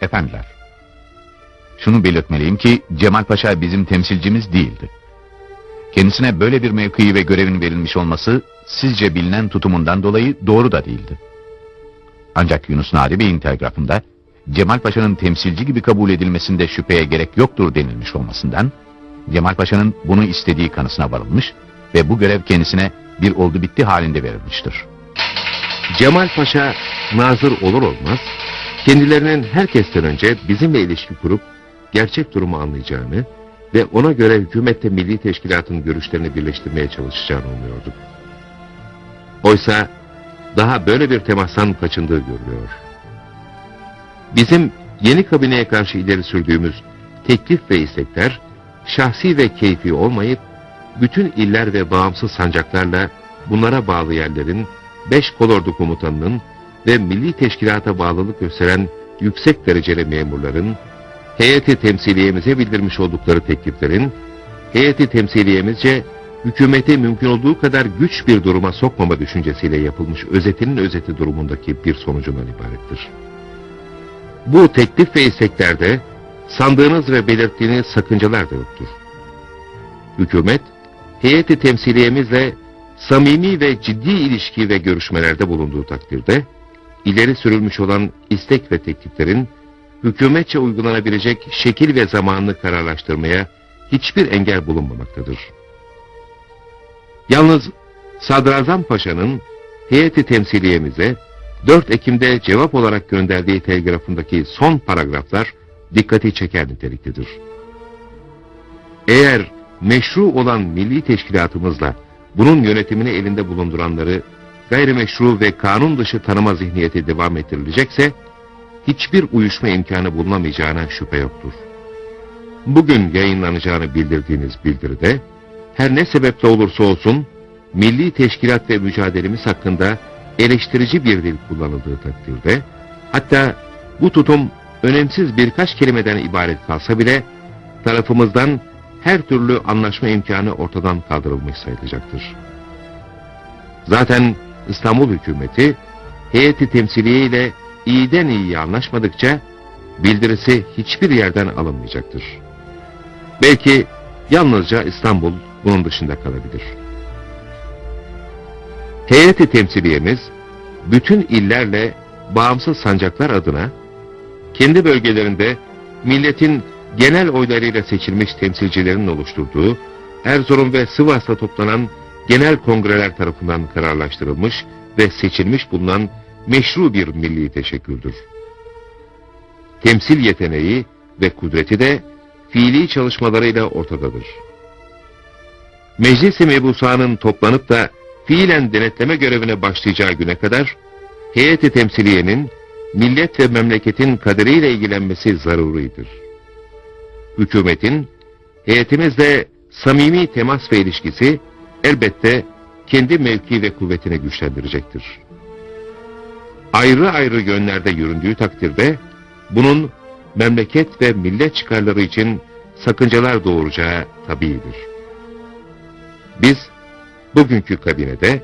Efendiler, şunu belirtmeliyim ki Cemal Paşa bizim temsilcimiz değildi. Kendisine böyle bir mevkii ve görevin verilmiş olması sizce bilinen tutumundan dolayı doğru da değildi. Ancak Yunus Nadi Bey'in telgrafında Cemal Paşa'nın temsilci gibi kabul edilmesinde şüpheye gerek yoktur denilmiş olmasından Cemal Paşa'nın bunu istediği kanısına varılmış ve bu görev kendisine bir oldu bitti halinde verilmiştir. Cemal Paşa nazır olur olmaz kendilerinin herkesten önce bizimle ilişki kurup gerçek durumu anlayacağını ve ona göre hükümette milli teşkilatın görüşlerini birleştirmeye çalışacağını umuyorduk. Oysa daha böyle bir temastan kaçındığı görülüyor. Bizim yeni kabineye karşı ileri sürdüğümüz teklif ve istekler şahsi ve keyfi olmayıp bütün iller ve bağımsız sancaklarla bunlara bağlı yerlerin beş kolordu komutanının ve milli teşkilata bağlılık gösteren yüksek dereceli memurların heyeti temsiliyemize bildirmiş oldukları tekliflerin heyeti temsiliyemizce hükümeti mümkün olduğu kadar güç bir duruma sokmama düşüncesiyle yapılmış özetinin özeti durumundaki bir sonucundan ibarettir. Bu teklif ve isteklerde sandığınız ve belirttiğiniz sakıncalar da yoktur. Hükümet, heyeti temsiliyemizle samimi ve ciddi ilişki ve görüşmelerde bulunduğu takdirde, ileri sürülmüş olan istek ve tekliflerin hükümetçe uygulanabilecek şekil ve zamanını kararlaştırmaya hiçbir engel bulunmamaktadır. Yalnız Sadrazam Paşa'nın heyeti temsiliyemize 4 Ekim'de cevap olarak gönderdiği telgrafındaki son paragraflar dikkati çeker niteliktedir. Eğer meşru olan milli teşkilatımızla bunun yönetimini elinde bulunduranları gayrimeşru ve kanun dışı tanıma zihniyeti devam ettirilecekse, hiçbir uyuşma imkanı bulunamayacağına şüphe yoktur. Bugün yayınlanacağını bildirdiğiniz bildiride, her ne sebeple olursa olsun, milli teşkilat ve mücadelemiz hakkında eleştirici bir dil kullanıldığı takdirde, hatta bu tutum önemsiz birkaç kelimeden ibaret kalsa bile, tarafımızdan her türlü anlaşma imkanı ortadan kaldırılmış sayılacaktır. Zaten İstanbul hükümeti heyeti temsiliye ile iyiden iyiye anlaşmadıkça bildirisi hiçbir yerden alınmayacaktır. Belki yalnızca İstanbul bunun dışında kalabilir. Heyeti temsiliyemiz bütün illerle bağımsız sancaklar adına kendi bölgelerinde milletin genel oylarıyla seçilmiş temsilcilerin oluşturduğu Erzurum ve Sivas'ta toplanan genel kongreler tarafından kararlaştırılmış ve seçilmiş bulunan meşru bir milli teşekküldür. Temsil yeteneği ve kudreti de fiili çalışmalarıyla ortadadır. Meclis-i Mebusa'nın toplanıp da fiilen denetleme görevine başlayacağı güne kadar heyeti temsiliyenin millet ve memleketin kaderiyle ilgilenmesi zaruridir. Hükümetin heyetimizle samimi temas ve ilişkisi elbette kendi mevki ve kuvvetini güçlendirecektir. Ayrı ayrı yönlerde yüründüğü takdirde bunun memleket ve millet çıkarları için sakıncalar doğuracağı tabiidir. Biz bugünkü kabinede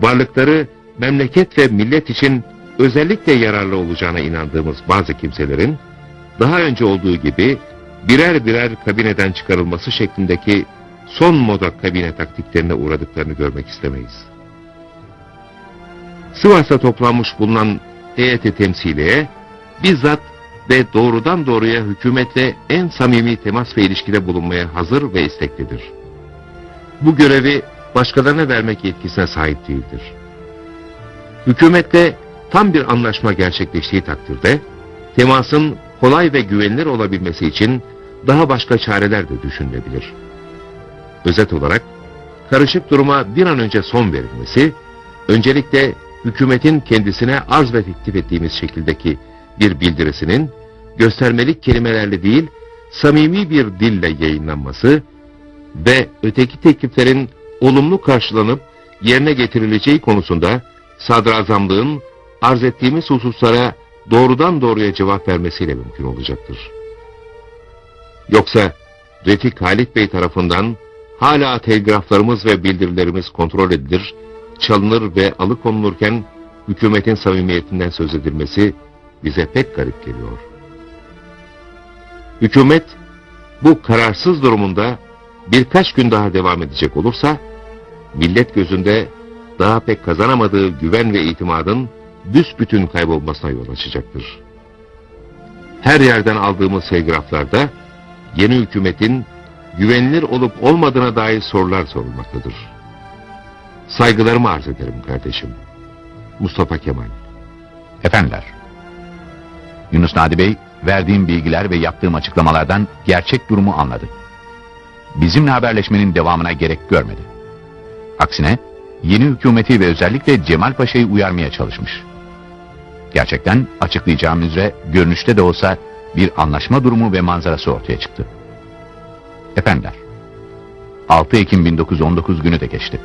varlıkları memleket ve millet için özellikle yararlı olacağına inandığımız bazı kimselerin daha önce olduğu gibi birer birer kabineden çıkarılması şeklindeki son moda kabine taktiklerine uğradıklarını görmek istemeyiz. Sivas'ta toplanmış bulunan heyeti temsiliye bizzat ve doğrudan doğruya hükümetle en samimi temas ve ilişkide bulunmaya hazır ve isteklidir. Bu görevi başkalarına vermek yetkisine sahip değildir. Hükümetle tam bir anlaşma gerçekleştiği takdirde temasın kolay ve güvenilir olabilmesi için daha başka çareler de düşünülebilir. Özet olarak karışık duruma bir an önce son verilmesi, öncelikle hükümetin kendisine arz ve teklif ettiğimiz şekildeki bir bildirisinin göstermelik kelimelerle değil, samimi bir dille yayınlanması ve öteki tekliflerin olumlu karşılanıp yerine getirileceği konusunda sadrazamlığın arz ettiğimiz hususlara doğrudan doğruya cevap vermesiyle mümkün olacaktır. Yoksa Refik Halit Bey tarafından hala telgraflarımız ve bildirilerimiz kontrol edilir, çalınır ve alıkonulurken hükümetin samimiyetinden söz edilmesi bize pek garip geliyor. Hükümet bu kararsız durumunda birkaç gün daha devam edecek olursa millet gözünde daha pek kazanamadığı güven ve itimadın büsbütün kaybolmasına yol açacaktır. Her yerden aldığımız telgraflarda yeni hükümetin güvenilir olup olmadığına dair sorular sorulmaktadır. Saygılarımı arz ederim kardeşim. Mustafa Kemal. Efendiler, Yunus Nadi Bey, verdiğim bilgiler ve yaptığım açıklamalardan gerçek durumu anladı. Bizimle haberleşmenin devamına gerek görmedi. Aksine, yeni hükümeti ve özellikle Cemal Paşa'yı uyarmaya çalışmış. Gerçekten açıklayacağım üzere görünüşte de olsa bir anlaşma durumu ve manzarası ortaya çıktı. Efendiler, 6 Ekim 1919 günü de geçti.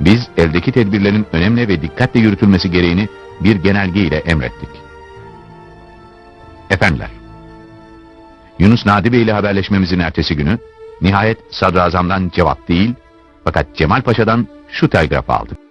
Biz eldeki tedbirlerin önemli ve dikkatle yürütülmesi gereğini bir genelge ile emrettik. Efendiler, Yunus Nadi Bey ile haberleşmemizin ertesi günü nihayet sadrazamdan cevap değil fakat Cemal Paşa'dan şu telgrafı aldık.